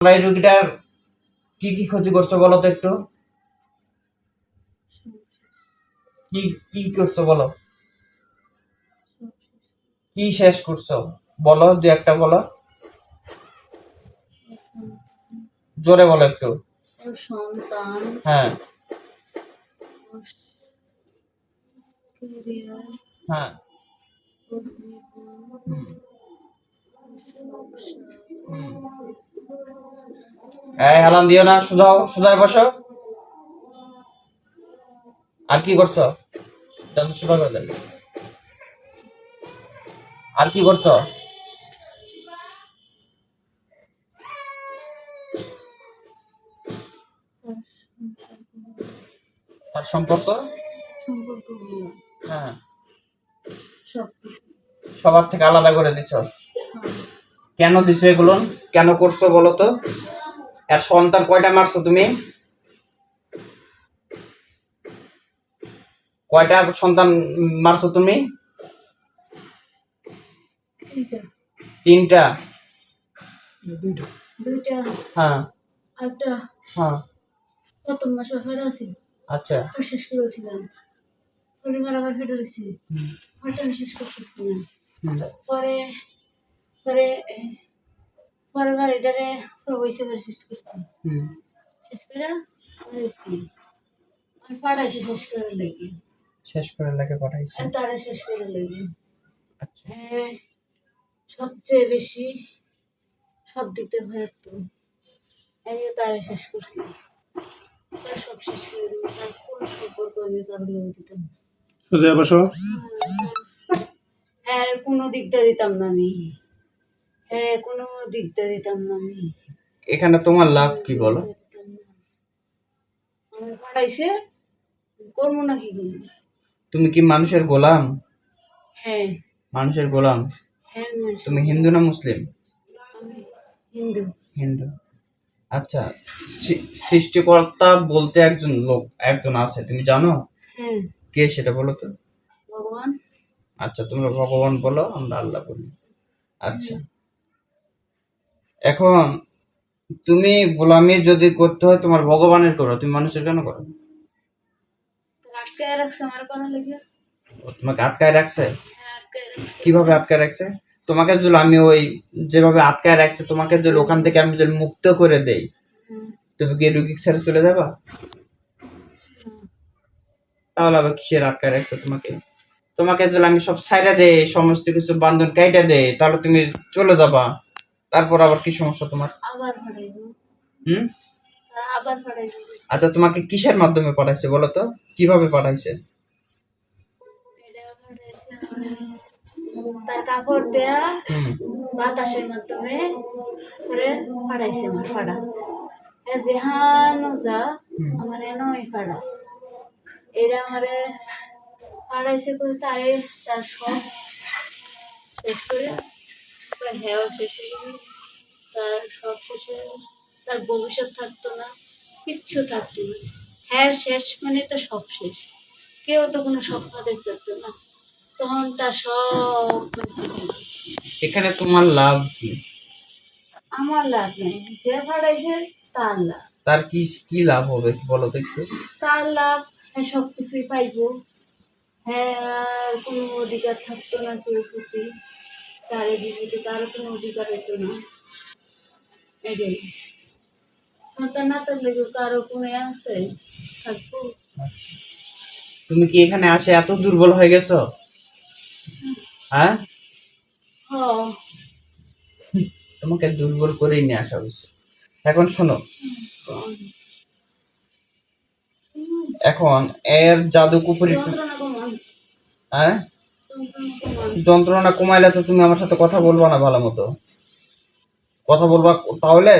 তোমরা এই রুগীটার কি কি ক্ষতি করছ বলো তো একটু? কি কি করছ বলো? কি শেষ করছ? বলো দু একটা বলো। জোরে বলো একটু। সন্তান। হ্যাঁ। হ্যাঁ। হুম। হুম। এই হেলান দিও না সুজাও সুজায় বসো। আর কি করছ? সুজা করে দেন আর কি করছ? তার তার সম্পর্ক? হ্যাঁ। সবার থেকে আলাদা করে দিছো। হ্যাঁ। কেন দিছো এগুলো? কেন করছ বলো তো? আর সন্তান কয়টা মারছো তুমি? কয়টা সন্তান মারছো তুমি? তিনটা। দুইটা। হ্যাঁ। হ্যাঁ। প্রথম মাসে ফেরা আছে। আচ্ছা। শেষ করেছিলাম পরিবার আবার ফেটে রয়েছে হুম, শেষ করতেছি পরে পরে এ, পরের বার এটারে বইসে পরে শেষ করছি। হুম। শেষ করে আমি পাঠাইছি শেষ করে লেগে। শেষ করে লাগে পাঠাইছে। আর তারা শেষ করে লেগে। আচ্ছা। হ্যাঁ সবচেয়ে বেশি সব দিতে ভয়ের তো এই তারা শেষ করছি। তার সব শেষ করে দেবো। তার কোন সম্পর্ক আমি কারও লোক দিতাম। সোজা বসো। হ্যাঁ আর কোনো দিকটা দিতাম না আমি। হ্যাঁ কোনো দিকটা দিতাম না আমি। এখানে তোমার লাভ কি বলো? আমার পাঠাইছে করব না কি? করব তুমি কি মানুষের গোলাম? হ্যাঁ। মানুষের গোলাম? হ্যাঁ তুমি হিন্দু না মুসলিম? হিন্দু। হিন্দু। আচ্ছা সৃষ্টিকর্তা বলতে একজন লোক একজন আছে তুমি জানো? হ্যাঁ। কে সেটা বলো তো? ভগবান। আচ্ছা তোমরা ভগবান বলো আমরা আল্লাহ বলি। আচ্ছা। এখন তুমি গোলামি যদি করতে হয় তোমার ভগবানের করো তুমি মানুষের কেন করো? তার আটকায় রাখছে আমার কোনো লেগে? তোমাকে হ্যাঁ আটকায় রাখছে। কীভাবে আটকায় রাখছে? তোমাকে যদি আমি ওই যেভাবে আটকায় রাখছে তোমাকে যদি ওখান থেকে আমি যদি মুক্ত করে দেই তুমি কি রুগী ছেড়ে চলে যাবা? তাহলে আবার কিসের আটকায় রাখছে তোমাকে? তোমাকে যদি আমি সব ছাইরা দেই সমস্ত কিছু বান্ধন কাইটা দেই তাহলে তুমি চলে যাবা। তারপর আবার কি সমস্যা তোমার? হুম? আচ্ছা তোমাকে কিসের মাধ্যমে পাঠাইছে বলো তো? কীভাবে পাঠাইছে? তার কাপড় দেয়া বাতাসের মাধ্যমে করে পাঠাইছে আমার পাড়া এ যেহানো যা আমার এনো এই পাড়া এটা আমারে পাড়াইছে করে তারে তার সব শেষ করে তার হ্যাও শেষ হয়ে গেল তার সব শেষ হয়ে গেল তার ভবিষ্যৎ থাকতো না কিচ্ছু থাকতো না। হ্যাঁ শেষ মানে তো সব শেষ। কেউ তো কোনো স্বপ্ন দেখতে পারতো না। তখন তার সব এখানে তোমার লাভ কি? আমার লাভ নেই। যে ভাড়াইছে তার লাভ। তার কি কি লাভ হবে বলো তো একটু তার লাভ হ্যাঁ সব কিছুই পাইব। হ্যাঁ আর কোনো অধিকার থাকতো না কেউ প্রতি। তার বিপদে তারও কোনো অধিকার হতো না। এটাই সন্তান না থাকলে কেউ কারও কোনো আছে? থাকব। তুমি কি এখানে আসে এত দুর্বল হয়ে গেছো? হ্যাঁ? তোমাকে দুর্বল করেই নিয়ে আসা হয়েছে। এখন শোনো। এখন এর জাদু কুপুরি হ্যাঁ? যন্ত্রণা কমাইলে তো তুমি আমার সাথে কথা বলবা না ভালো মতো। কথা বলবা তাহলে?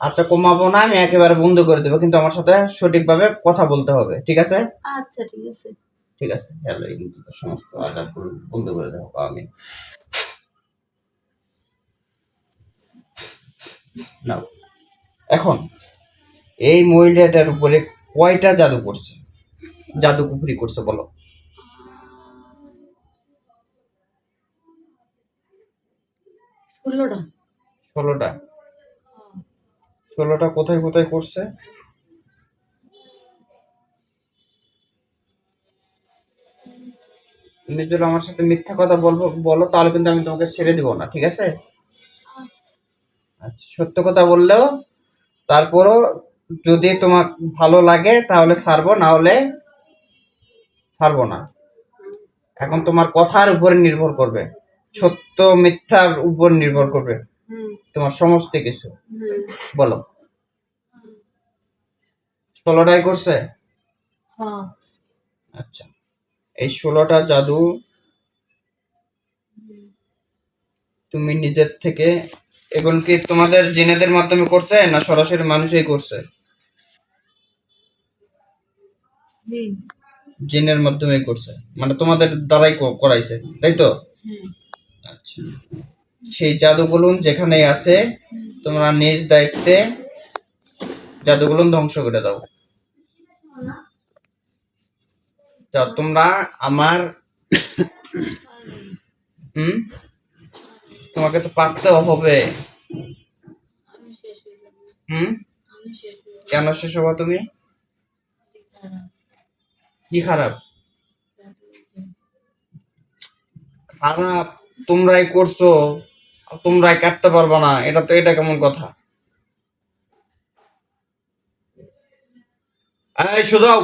আচ্ছা কমাবো না আমি একেবারে বন্ধ করে দেবো কিন্তু আমার সাথে সঠিকভাবে কথা বলতে হবে ঠিক আছে? আচ্ছা ঠিক আছে। ঠিক আছে হ্যালো কিন্তু সমস্ত আজাব বন্ধ করে দেবো আমি। নাও। এখন এই মহিলাটার উপরে কয়টা জাদু করছে? জাদু কুপুরি করছে বলো। ষোলোটা। ষোলোটা। ষোলোটা কোথায় কোথায় করছে? তুমি যদি আমার সাথে মিথ্যা কথা বলব বলো তাহলে কিন্তু আমি তোমাকে ছেড়ে দিব না ঠিক আছে? আচ্ছা সত্য কথা বললেও তারপরও যদি তোমার ভালো লাগে তাহলে ছাড়বো না হলে ছাড়বো না। এখন তোমার কথার উপরে নির্ভর করবে। সত্য মিথ্যার উপর নির্ভর করবে। তোমার সমস্ত কিছু। বলো। ষোলোটাই করছে? হ্যাঁ। আচ্ছা। এই ষোলোটা জাদু তুমি নিজের থেকে এগুলো কি তোমাদের জেনেদের মাধ্যমে করছে না সরাসরি মানুষই করছে? জিনের মাধ্যমে করছে। মানে তোমাদের দ্বারাই করাইছে তাই তো? হ্যাঁ। আচ্ছা। সেই জাদুগুলো যেখানে আছে তোমরা নিজ দায়িত্বে জাদুগুলো ধ্বংস করে দাও। তোমরা আমার হুম? তোমাকে তো পারতে হবে। হয়ে হুম? কেন শেষ হবা তুমি? কি খারাপ? খারাপ তোমরাই করছ তোমরাই কাটতে পারবা না, এটা তো, এটা কেমন কথা? এই, সুজাও!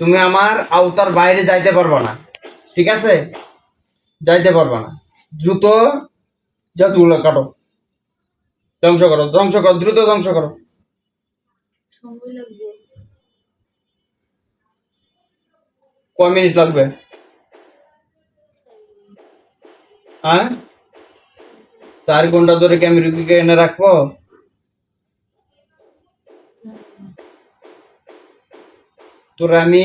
তুমি আমার আওতার বাইরে যাইতে পারবা না, ঠিক আছে? যাইতে পারবা না। দ্রুত জাদুগুলো কাটো। ধ্বংস করো ধ্বংস করো, দ্রুত ধ্বংস করো। সময় লাগবে। কয় মিনিট লাগবে? হ্যাঁ? চার ঘণ্টা ধরে কি আমি রুগীকে এনে রাখব? তোরা আমি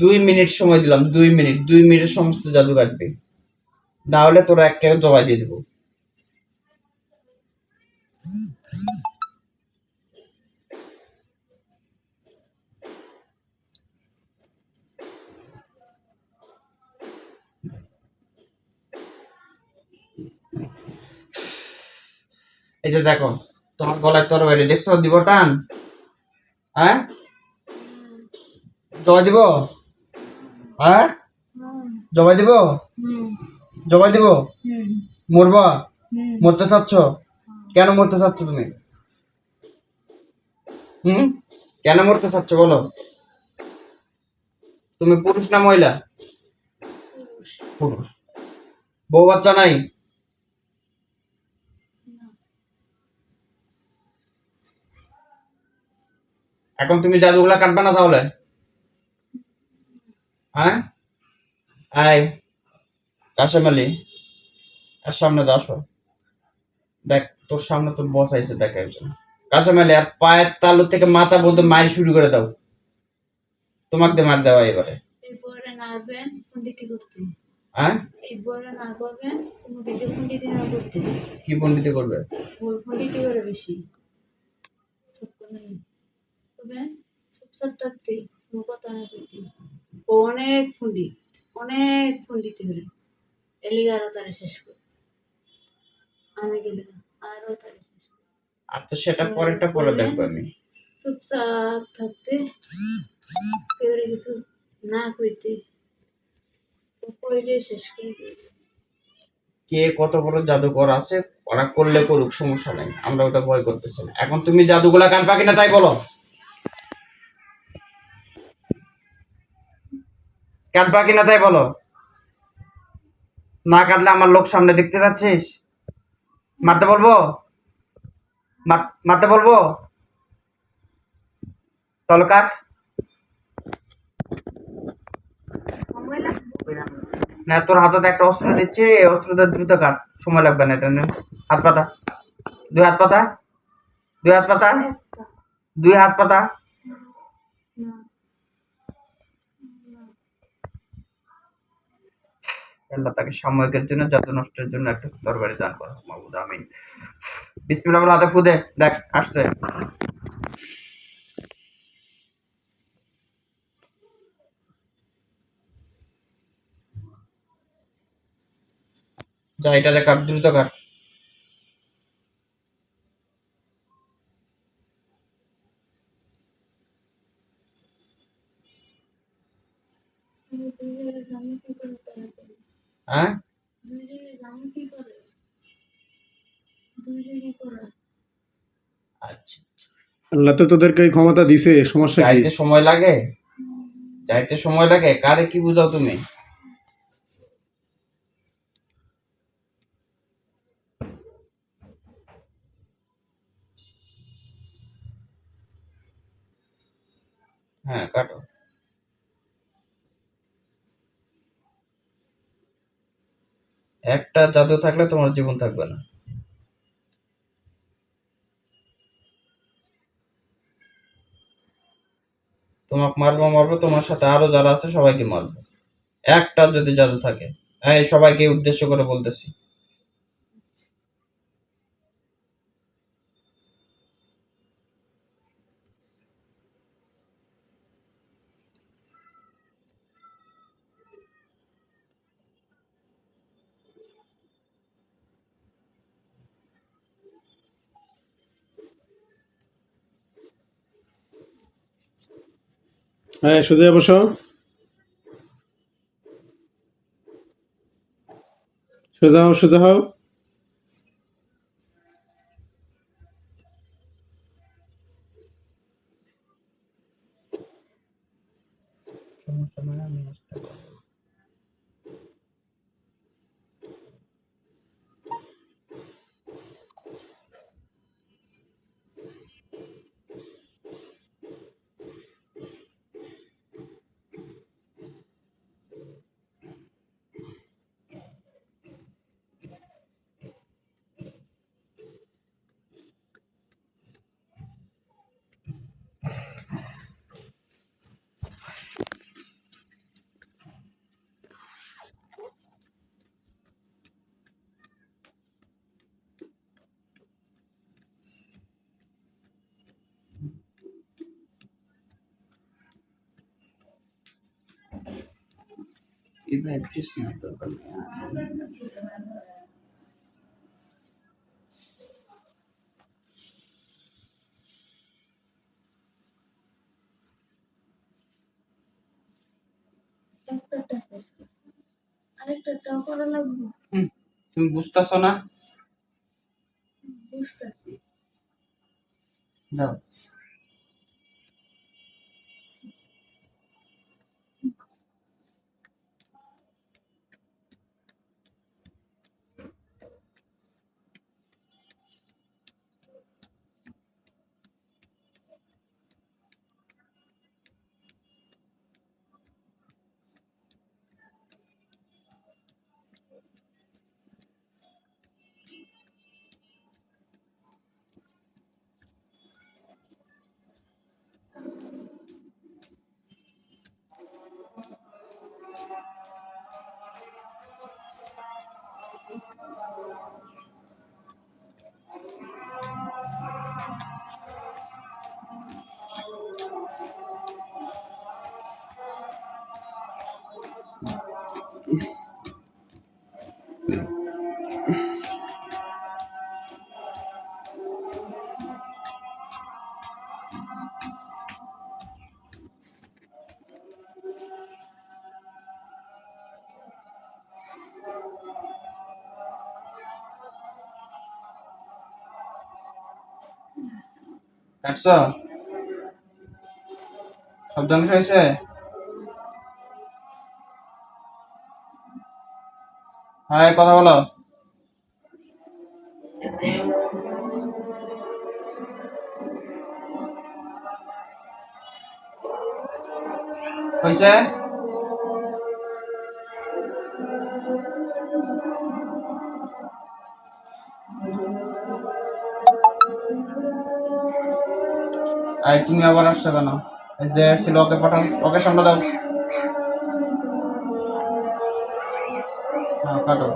দুই মিনিট সময় দিলাম, দুই মিনিট দুই মিনিট সমস্ত জাদু কাটবি। না হলে তোরা একটা জবাই দিয়ে দেবো। এই যে দেখো, তোমার গলায় তরবারি, দেখছ দিব টান? হ্যাঁ? জবাই দিব? হ্যাঁ? জবাই দিব? জবাই দিব? মরবা? মরতে চাচ্ছ? কেন মরতে চাচ্ছ তুমি? হুম? কেন মরতে চাচ্ছ বলো? তুমি পুরুষ না মহিলা? পুরুষ। বউ বাচ্চা নাই? এখন তুমি জাদুগুলা কাটবে না তাহলে? হ্যাঁ? আয় কাশেম আলী আর সামনে আসো। দেখ তোর সামনে তোর বস আইছে দেখ একজন। কাশেম আলী আর পায়ের তালু থেকে মাথা পর্যন্ত মায়ের শুরু করে দাও। তোমাকে মার দেওয়া এবারে। পন্ডিতি হ্যাঁ? পন্ডিতি কি পণ্ডিতি করবে? পন্ডিতি বেশি। সত্য নেই তবে চুপচাপ থাকতে কোনো কথা না করতে ও অনেক পন্ডিত অনেক পন্ডিতি হলে এলিগে আরও তারা শেষ করে। আমি গেলে আরও তারা শেষ করে। আচ্ছা সেটা পরেরটা পরে দেখব আমি। চুপচাপ থাকতে কেউ কিছু না কইতে কইলে শেষ করে দিবে। কে কত বড় জাদুকর আছে ওরা করলে করুক সমস্যা নাই আমরা ওটা ভয় করতেছি না। এখন তুমি জাদুগুলা কিনা তাই বলো? কাটবা কিনা তাই বলো? না কাটলে আমার লোক সামনে দেখতে পাচ্ছিস? মারতে বলব? মারতে বলব? চলো কাট। না, তোর হাতে একটা অস্ত্র দিচ্ছি, এই অস্ত্রটা দ্রুত কাট। সময় লাগবে না এটা। হাত পাতা। দুই হাত পাতা? দুই হাত পাতা? দুই হাত পাতা? আল্লাহ তাকে সাময়িকের জন্য, জাদু নষ্টের জন্য একটা তরবারি দান করো। মাহবুদ আমিন। বিসমিল্লাহ ফুদে, দেখ, আসছে। যা, এটা দেখ দ্রুত কাট আমি দুই জায়গায় যাব কি করে তাড়াতাড়ি হ্যাঁ? আচ্ছা। আল্লাহ তো তোদেরকে ক্ষমতা দিছে সমস্যা কি? যাইতে সময় লাগে? যাইতে সময় লাগে? কারে কি বুঝাও তুমি? হ্যাঁ কাটো। একটা জাদু থাকলে তোমার জীবন থাকবে না। তোমাকে মারবো মারবো, তোমার সাথে আরও যারা আছে সবাইকে মারবো। একটা যদি জাদু থাকে। এই সবাইকে উদ্দেশ্য করে বলতেছি। হ্যাঁ সোজা বসো। সোজা হও সোজা হও। এই ভাই প্লিজ না দরকার নেই। তুমি বুঝতেছো না? বুঝতেছি। দাও। কাটছ শব্দ অংশ হয়েছে? হ্যাঁ কথা বলো। হয়েছে? আই তুমি আবার আসছো কেন? এই যে ছিল ওকে পাঠাও, ওকে সামনে দাও। হ্যাঁ কাটো।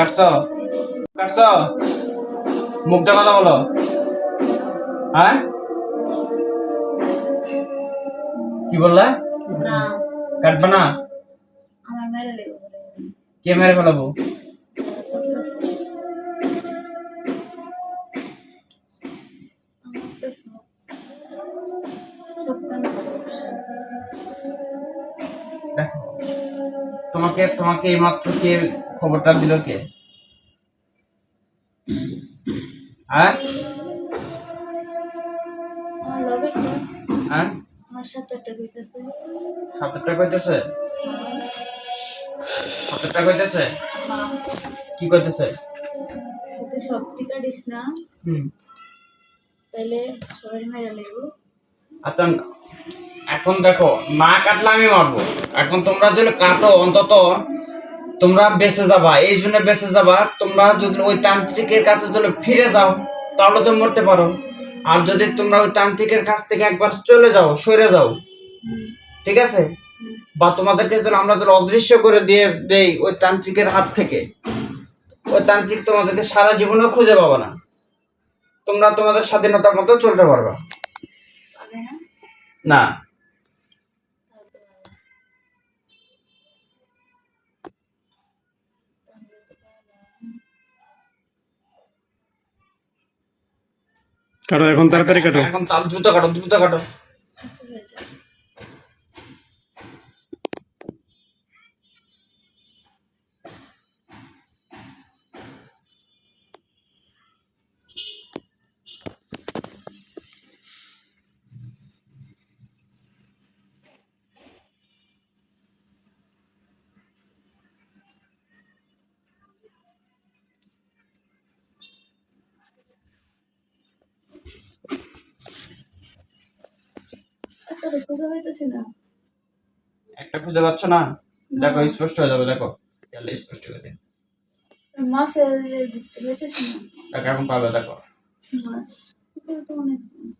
কাটছো? কাটছো? মুখটা কথা বলো। হ্যাঁ? কি বললা? কাটবে না? কে মেরে ফেলাবো? দেখো তোমাকে তোমাকে এইমাত্র কে খবরটা দিল কে? হ্যাঁ? তো হ্যাঁ? আমার সাথে একটা কইতেছে। সাতটা কইতেছে? সাতটা কইতেছে? কি কইতেছে? সব টিকা দিস না। হুম। তাহলে সবাই মেরে লেগো আচ্ছা এখন দেখো না কাটলে আমি মারবো। এখন তোমরা যদি কাটো অন্তত তোমরা বেঁচে যাবা এই জন্য বেঁচে যাবা। তোমরা যদি ওই তান্ত্রিকের কাছে যদি ফিরে যাও তাহলে তো মরতে পারো। আর যদি তোমরা ওই তান্ত্রিকের কাছ থেকে একবার চলে যাও সরে যাও ঠিক আছে? বা তোমাদেরকে যেন আমরা যেন অদৃশ্য করে দিয়ে দেই ওই তান্ত্রিকের হাত থেকে। ওই তান্ত্রিক তোমাদেরকে সারা জীবনেও খুঁজে পাবে না। তোমরা তোমাদের স্বাধীনতার মতো চলতে পারবা। না। কাটো এখন তাড়াতাড়ি কাটো। এখন দ্রুত কাটো দ্রুত কাটো। একটা খুঁজে পাইতেছি না। একটা খুঁজে পাচ্ছ না? দেখো স্পষ্ট হয়ে যাবে দেখো। স্পষ্ট হয়ে যাবে মাছের ভিতরে পাইতেছি না। দেখো এখন পাবে দেখো। মাছ। তো অনেক মাছ।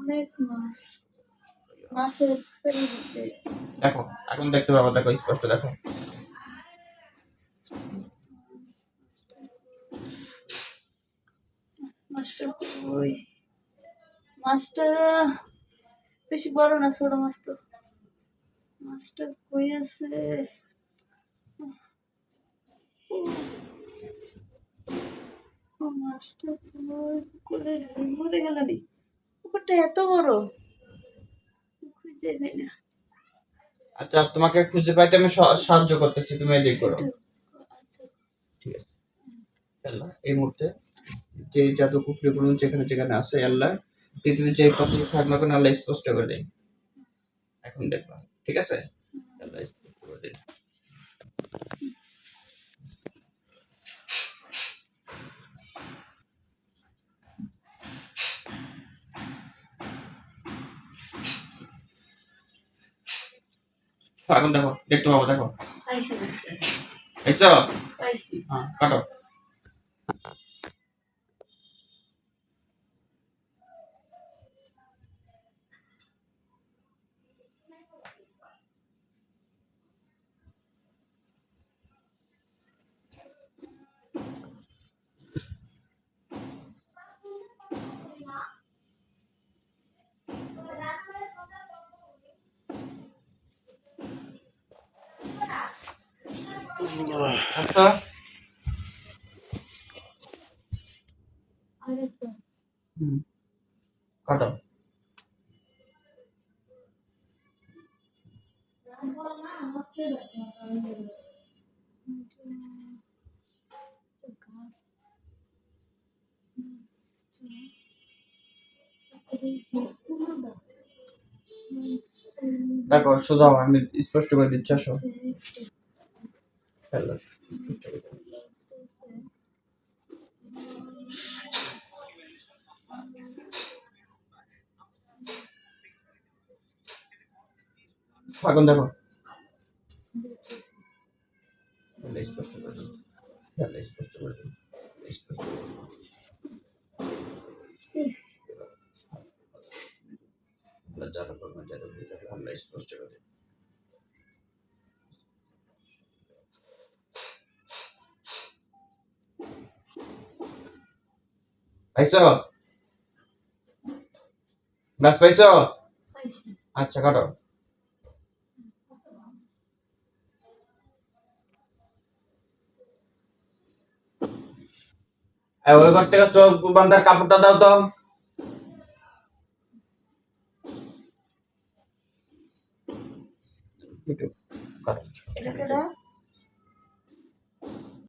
অনেক মাছ। মাছের দেখো এখন দেখতে পাবো দেখো স্পষ্ট দেখো। মাছটা কই মাছটা বেশি বড় না ছোট মাছ তো। মাছটা কই আছে? মাছটা করে মরে গেল পুকুরটা এত বড় খুঁজে পাই না। আচ্ছা তোমাকে খুঁজে পাইতে আমি সাহায্য করতেছি তুমি এদিক করো। আচ্ছা। ঠিক আছে। এই মুহূর্তে। যে জাদু কুকুরি গুলো যেখানে যেখানে আছে আল্লাহ পৃথিবীর যে কথা থাক না কেন আল্লাহ স্পষ্ট করে দেয়। এখন দেখবা ঠিক আছে? আল্লাহ স্পষ্ট করে দেয়। এখন দেখো দেখতে পাবো দেখো। দেখছ? পাইছি। হ্যাঁ কাটো। দেখো সোজা আমি স্পষ্ট করে দিচ্ছি আসো। স্পষ্ট করে দেখো তাহলে স্পষ্ট করে দিন। তাহলে স্পষ্ট করে দিন। স্পষ্ট করে দিন। যারা করবেন যারা তাহলে আমরা স্পষ্ট করে দিন পাইছো? বাস পাইছো। আচ্ছা কাটো। ওই ঘর থেকে চোখ বান্ধার কাপড়টা দাও তো। এটা